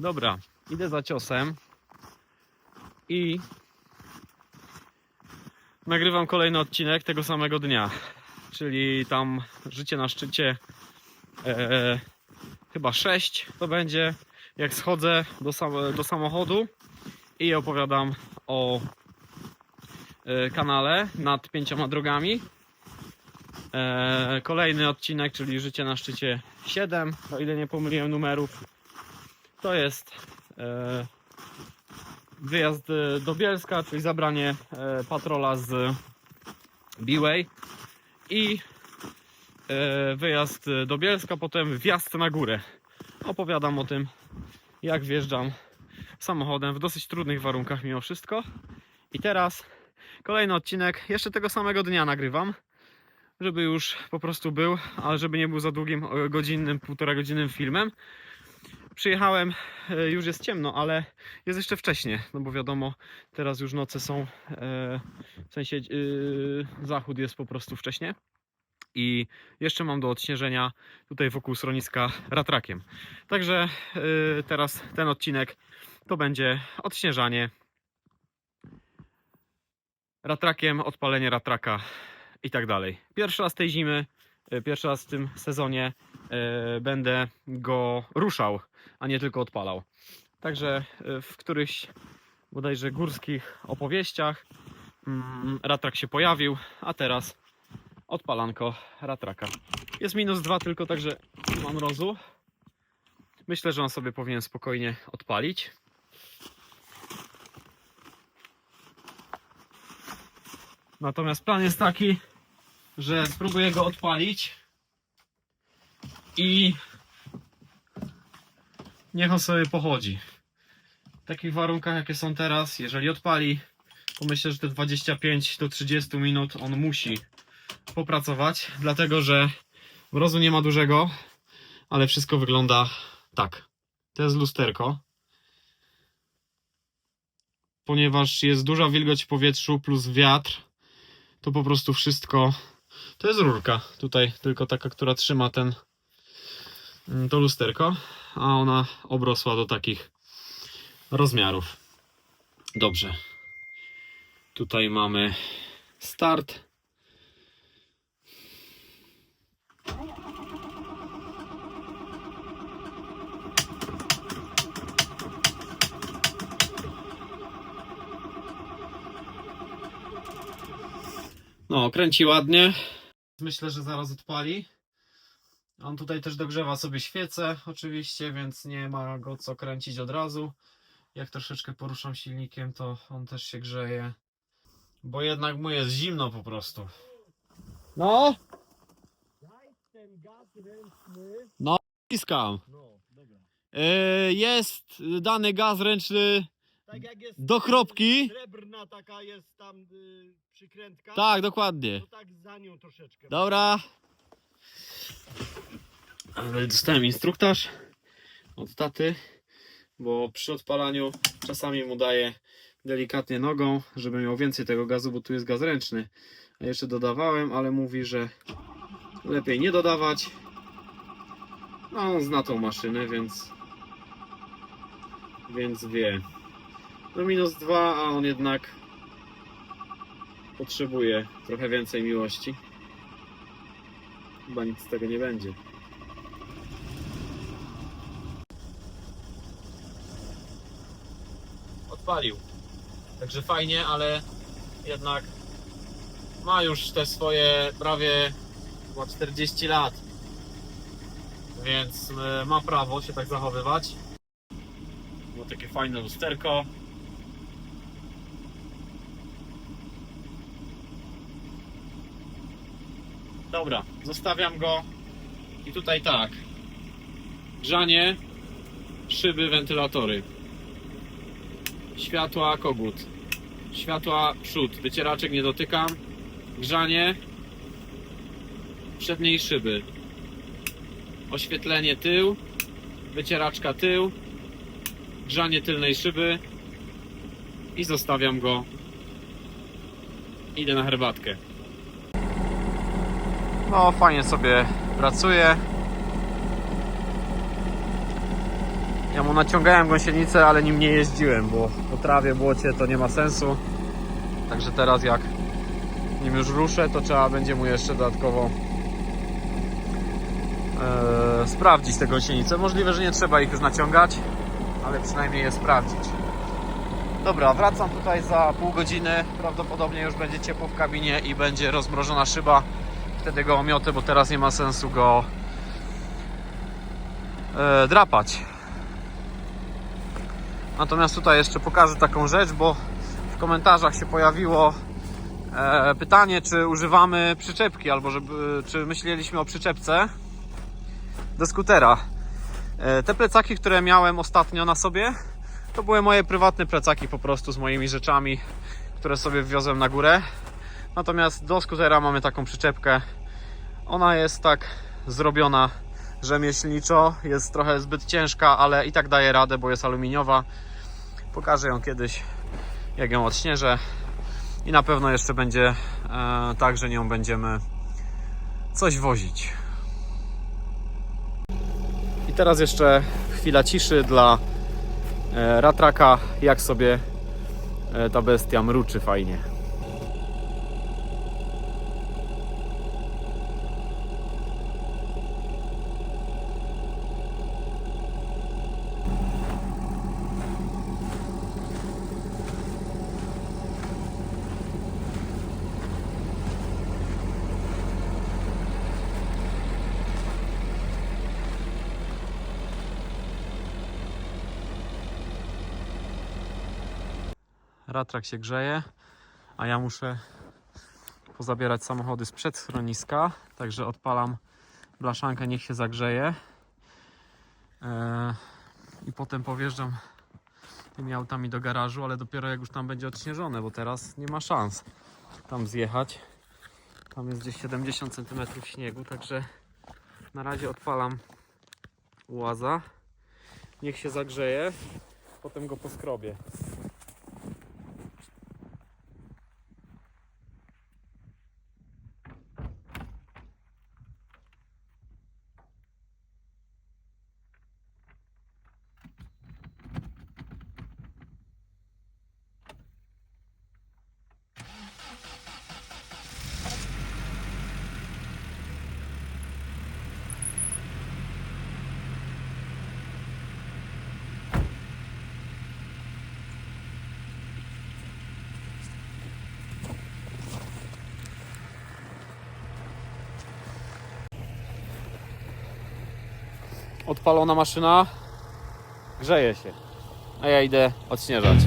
Dobra, idę za ciosem i nagrywam kolejny odcinek tego samego dnia. Czyli tam życie na szczycie e, chyba 6 to będzie. Jak schodzę do, sam- do samochodu i opowiadam o e, kanale nad pięcioma drogami. E, kolejny odcinek, czyli życie na szczycie 7, o ile nie pomyliłem numerów. To jest e, wyjazd do Bielska, czyli zabranie e, patrola z Biłej i e, wyjazd do Bielska, potem wjazd na górę. Opowiadam o tym, jak wjeżdżam samochodem w dosyć trudnych warunkach mimo wszystko. I teraz kolejny odcinek, jeszcze tego samego dnia nagrywam, żeby już po prostu był, ale żeby nie był za długim, godzinnym, półtora godzinnym filmem. Przyjechałem, e, już jest ciemno, ale jest jeszcze wcześnie, no bo wiadomo, teraz już noce są, e, w sensie e, zachód jest po prostu wcześnie. I jeszcze mam do odśnieżenia tutaj wokół schroniska ratrakiem. Także teraz ten odcinek to będzie odśnieżanie ratrakiem, odpalenie ratraka i tak dalej. Pierwszy raz tej zimy, pierwszy raz w tym sezonie e, będę go ruszał, a nie tylko odpalał. Także e, w którychś bodajże górskich opowieściach mm, ratrak się pojawił, a teraz odpalanko ratraka. Jest minus dwa tylko, także nie mam mrozu. Myślę, że on sobie powinien spokojnie odpalić. Natomiast plan jest taki, że spróbuję go odpalić i niech on sobie pochodzi. W takich warunkach, jakie są teraz, jeżeli odpali, to myślę, że te 25 do 30 minut on musi popracować, dlatego że mrozu nie ma dużego, ale wszystko wygląda tak. To jest lusterko. Ponieważ jest duża wilgoć w powietrzu plus wiatr, to po prostu wszystko. To jest rurka. Tutaj tylko taka, która trzyma ten mm, to lusterko, a ona obrosła do takich rozmiarów. Dobrze. Tutaj mamy start. No, kręci ładnie. Myślę, że zaraz odpali. On tutaj też dogrzewa sobie świecę, oczywiście, więc nie ma go co kręcić od razu. Jak troszeczkę poruszam silnikiem, to on też się grzeje. Bo jednak mu jest zimno po prostu. No, Daj ten gaz ręczny. ciskam. No. Yy, jest dany gaz ręczny Tak jak jest do kropki. srebrna taka jest tam y, przykrętka. Tak, dokładnie. To tak za nią troszeczkę. Dobra. Ale dostałem instruktaż od taty, bo przy odpalaniu czasami mu daję delikatnie nogą, żeby miał więcej tego gazu, bo tu jest gaz ręczny. A jeszcze dodawałem, ale mówi, że lepiej nie dodawać. No, on zna tą maszynę, więc więc wie. No minus dwa, a on jednak potrzebuje trochę więcej miłości. Chyba nic z tego nie będzie. Odpalił. Także fajnie, ale jednak ma już te swoje prawie ma 40 lat. Więc e, ma prawo się tak zachowywać. Ma takie fajne lusterko. Dobra, zostawiam go. I tutaj tak. Grzanie, szyby, wentylatory. Światła, kogut. Światła, przód. Wycieraczek nie dotykam. Grzanie. Przedniej szyby. Oświetlenie tył. Wycieraczka tył. Grzanie tylnej szyby. I zostawiam go. Idę na herbatkę. No, fajnie sobie pracuje. Ja mu naciągałem gąsienicę, ale nim nie jeździłem, bo po trawie, błocie to nie ma sensu. Także teraz jak nim już ruszę, to trzeba będzie mu jeszcze dodatkowo e, sprawdzić te gąsienice. Możliwe, że nie trzeba ich już naciągać, ale przynajmniej je sprawdzić. Dobra, wracam tutaj za pół godziny. Prawdopodobnie już będzie ciepło w kabinie i będzie rozmrożona szyba. Wtedy go omiotę, bo teraz nie ma sensu go e, drapać. Natomiast tutaj jeszcze pokażę taką rzecz, bo w komentarzach się pojawiło e, pytanie, czy używamy przyczepki, albo żeby, czy myśleliśmy o przyczepce do skutera. E, te plecaki, które miałem ostatnio na sobie, to były moje prywatne plecaki po prostu z moimi rzeczami, które sobie wwiozłem na górę. Natomiast do skutera mamy taką przyczepkę. Ona jest tak zrobiona rzemieślniczo, jest trochę zbyt ciężka, ale i tak daje radę, bo jest aluminiowa. Pokażę ją kiedyś, jak ją odśnieżę. I na pewno jeszcze będzie e, tak, że nią będziemy coś wozić. I teraz jeszcze chwila ciszy dla e, ratraka, jak sobie e, ta bestia mruczy fajnie. Ratrak się grzeje, a ja muszę pozabierać samochody sprzed schroniska, także odpalam blaszankę, niech się zagrzeje. Eee, I potem powjeżdżam tymi autami do garażu, ale dopiero jak już tam będzie odśnieżone, bo teraz nie ma szans tam zjechać. Tam jest gdzieś 70 cm śniegu, także na razie odpalam łaza. Niech się zagrzeje, potem go poskrobię. Odpalona maszyna, grzeje się, a ja idę odśnieżać.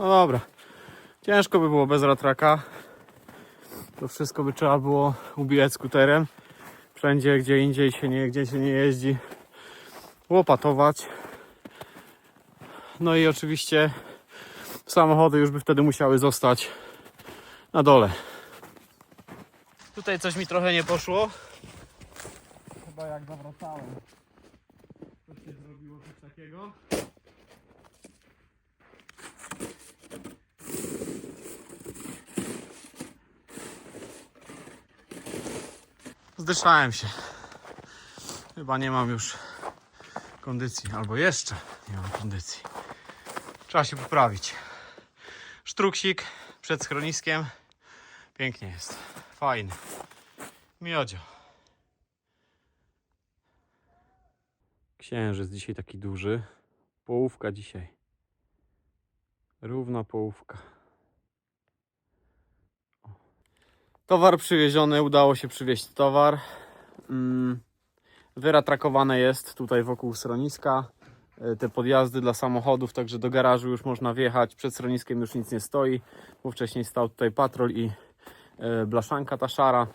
No dobra. Ciężko by było bez ratraka. To wszystko by trzeba było ubijać skuterem. Wszędzie, gdzie indziej się nie, gdzie się nie jeździ. Łopatować. No i oczywiście samochody już by wtedy musiały zostać na dole. Tutaj coś mi trochę nie poszło. Chyba jak zawracałem. Coś się zrobiło coś takiego. Zdyszałem się. Chyba nie mam już kondycji, albo jeszcze nie mam kondycji. Trzeba się poprawić. Sztruksik przed schroniskiem. Pięknie jest. Fajny. Miodzio. Księżyc dzisiaj taki duży. Połówka dzisiaj. Równa połówka. O. Towar przywieziony, udało się przywieźć towar. Mm, Wyratrakowane jest tutaj wokół schroniska. E, Te podjazdy dla samochodów, także do garażu już można wjechać. Przed schroniskiem już nic nie stoi, bo wcześniej stał tutaj patrol i e, blaszanka ta szara.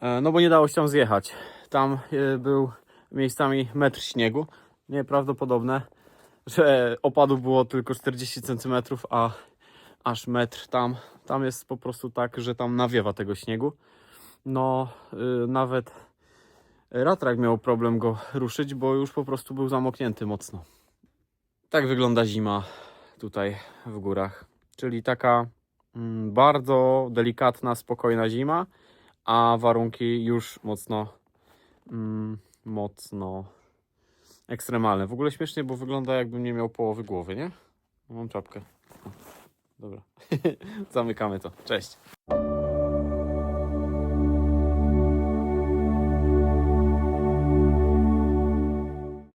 E, No bo nie dało się tam zjechać. Tam był miejscami metr śniegu. Nieprawdopodobne, że opadów było tylko 40 cm, a aż metr tam. Tam jest po prostu tak, że tam nawiewa tego śniegu. No, y, nawet Ratrak miał problem go ruszyć, bo już po prostu był zamoknięty mocno. Tak wygląda zima tutaj w górach. Czyli taka mm, bardzo delikatna, spokojna zima, a warunki już mocno, mm, mocno ekstremalne. W ogóle śmiesznie, bo wygląda jakbym nie miał połowy głowy, nie? Mam czapkę. Dobra. Zamykamy to. Cześć.